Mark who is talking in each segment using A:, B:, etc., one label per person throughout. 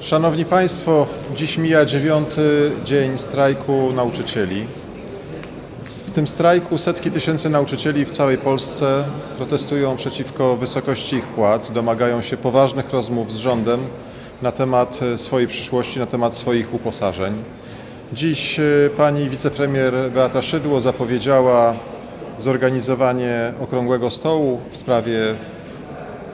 A: Szanowni Państwo, dziś mija dziewiąty dzień strajku nauczycieli. W tym strajku setki tysięcy nauczycieli w całej Polsce protestują przeciwko wysokości ich płac, domagają się poważnych rozmów z rządem na temat swojej przyszłości, na temat swoich uposażeń. Dziś e, pani wicepremier Beata Szydło zapowiedziała zorganizowanie okrągłego stołu w sprawie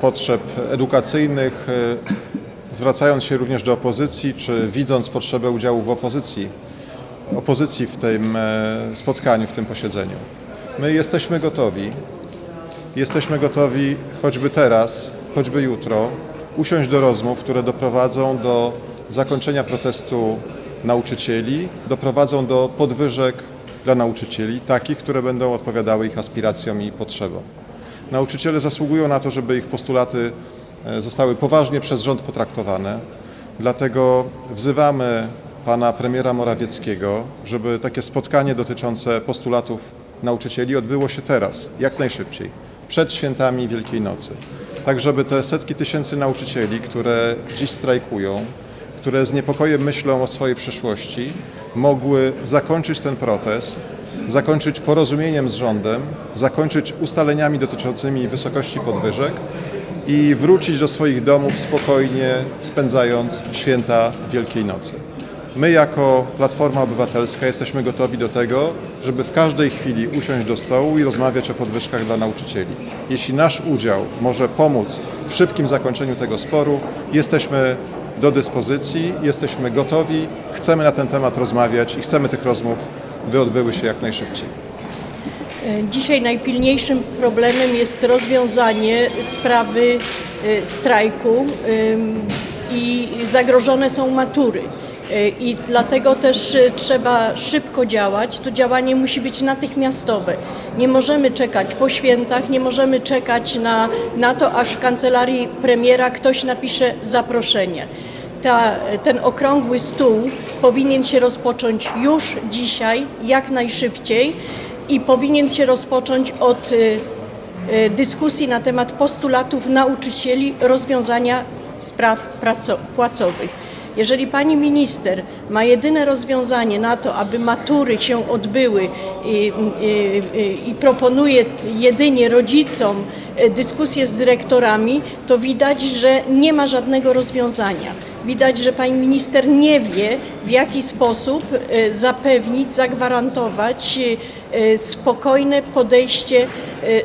A: potrzeb edukacyjnych, e, zwracając się również do opozycji, czy widząc potrzebę udziału w opozycji, opozycji w tym e, spotkaniu, w tym posiedzeniu. My jesteśmy gotowi, jesteśmy gotowi choćby teraz, choćby jutro, usiąść do rozmów, które doprowadzą do zakończenia protestu nauczycieli, doprowadzą do podwyżek dla nauczycieli, takich, które będą odpowiadały ich aspiracjom i potrzebom. Nauczyciele zasługują na to, żeby ich postulaty zostały poważnie przez rząd potraktowane. Dlatego wzywamy pana premiera Morawieckiego, żeby takie spotkanie dotyczące postulatów nauczycieli odbyło się teraz, jak najszybciej, przed świętami Wielkiej Nocy. Tak, żeby te setki tysięcy nauczycieli, które dziś strajkują, które z niepokojem myślą o swojej przyszłości, mogły zakończyć ten protest, zakończyć porozumieniem z rządem, zakończyć ustaleniami dotyczącymi wysokości podwyżek i wrócić do swoich domów spokojnie, spędzając święta Wielkiej Nocy. My jako Platforma Obywatelska jesteśmy gotowi do tego, żeby w każdej chwili usiąść do stołu i rozmawiać o podwyżkach dla nauczycieli. Jeśli nasz udział może pomóc w szybkim zakończeniu tego sporu, jesteśmy do dyspozycji, jesteśmy gotowi, chcemy na ten temat rozmawiać i chcemy tych rozmów, by odbyły się jak najszybciej.
B: Dzisiaj najpilniejszym problemem jest rozwiązanie sprawy e, strajku i zagrożone są matury. E, I dlatego też e, trzeba szybko działać. To działanie musi być natychmiastowe. Nie możemy czekać po świętach, nie możemy czekać na, na to, aż w kancelarii premiera ktoś napisze zaproszenie. Ta, ten okrągły stół powinien się rozpocząć już dzisiaj, jak najszybciej i powinien się rozpocząć od y, y, dyskusji na temat postulatów nauczycieli rozwiązania spraw płacowych. Jeżeli pani minister ma jedyne rozwiązanie na to, aby matury się odbyły i, i, i, proponuje jedynie rodzicom e, dyskusję z dyrektorami, to widać, że nie ma żadnego rozwiązania. Widać, że pani minister nie wie, w jaki sposób e, zapewnić, zagwarantować e, spokojne podejście e, e,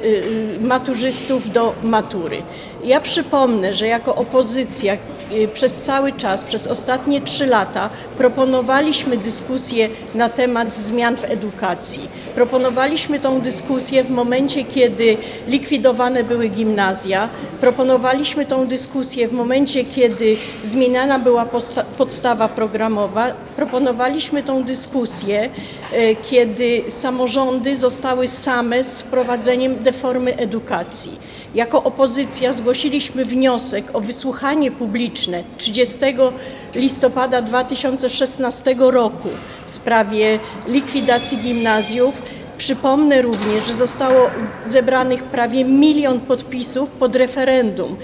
B: maturzystów do matury. Ja przypomnę, że jako opozycja e, przez cały czas, przez ostatnie trzy lata proponowaliśmy dyskusję na temat zmian w edukacji. Proponowaliśmy tą dyskusję w momencie, kiedy likwidowane były gimnazja. Proponowaliśmy tą dyskusję w momencie, kiedy zmieniana była podstawa programowa. Proponowaliśmy tą dyskusję, e, kiedy samorządy zostały same z wprowadzeniem deformy edukacji. Jako opozycja zgłosiliśmy wniosek o wysłuchanie publiczne 30 listopada 2016 roku w sprawie likwidacji gimnazjów. Przypomnę również, że zostało zebranych prawie milion podpisów pod referendum.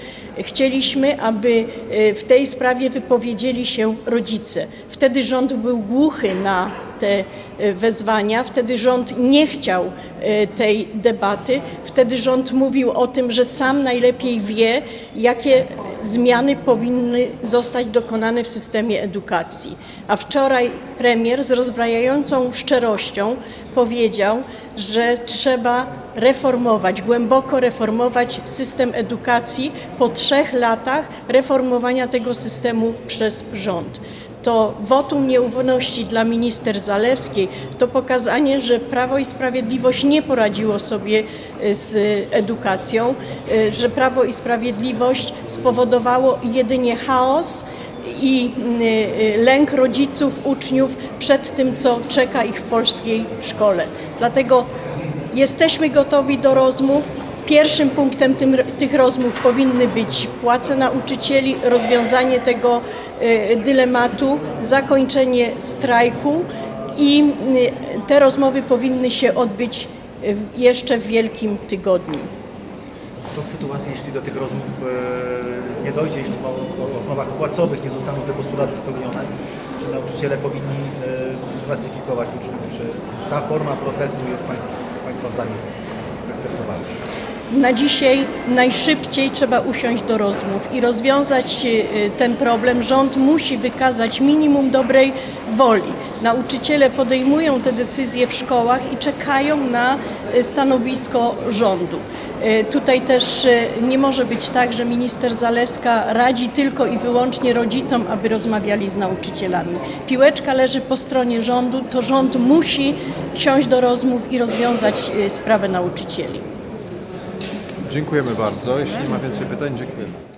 B: Chcieliśmy, aby e, w tej sprawie wypowiedzieli się rodzice. Wtedy rząd był głuchy na te e, wezwania, wtedy rząd nie chciał e, tej debaty, wtedy rząd mówił o tym, że sam najlepiej wie, jakie zmiany powinny zostać dokonane w systemie edukacji. A wczoraj premier z rozbrajającą szczerością powiedział, że trzeba reformować, głęboko reformować system edukacji po trzech latach reformowania tego systemu przez rząd. To wotum nieufności dla minister Zalewskiej, to pokazanie, że Prawo i Sprawiedliwość nie poradziło sobie e, z edukacją, e, że Prawo i Sprawiedliwość spowodowało jedynie chaos i y, lęk rodziców, uczniów przed tym, co czeka ich w polskiej szkole. Dlatego jesteśmy gotowi do rozmów. Pierwszym punktem tym, tych rozmów powinny być płace nauczycieli, rozwiązanie tego y, dylematu, zakończenie strajku i y, te rozmowy powinny się odbyć y, jeszcze w Wielkim Tygodniu.
C: Co w sytuacji, jeśli do tych rozmów e, nie dojdzie, jeśli o rozmowach płacowych nie zostaną te postulaty spełnione? Czy nauczyciele powinni e, klasyfikować uczniów? Czy ta forma protestu jest Państwa, państwa zdaniem akceptowalna?
B: Na dzisiaj najszybciej trzeba usiąść do rozmów i rozwiązać y, ten problem. Rząd musi wykazać minimum dobrej woli. Nauczyciele podejmują te decyzje w szkołach i czekają na y, stanowisko rządu. Y, Tutaj też nie może być tak, że minister Zaleska radzi tylko i wyłącznie rodzicom, aby rozmawiali z nauczycielami. Piłeczka leży po stronie rządu, to rząd musi siąść do rozmów i rozwiązać sprawę nauczycieli.
A: Dziękujemy bardzo. Jeśli nie ma więcej pytań, dziękujemy.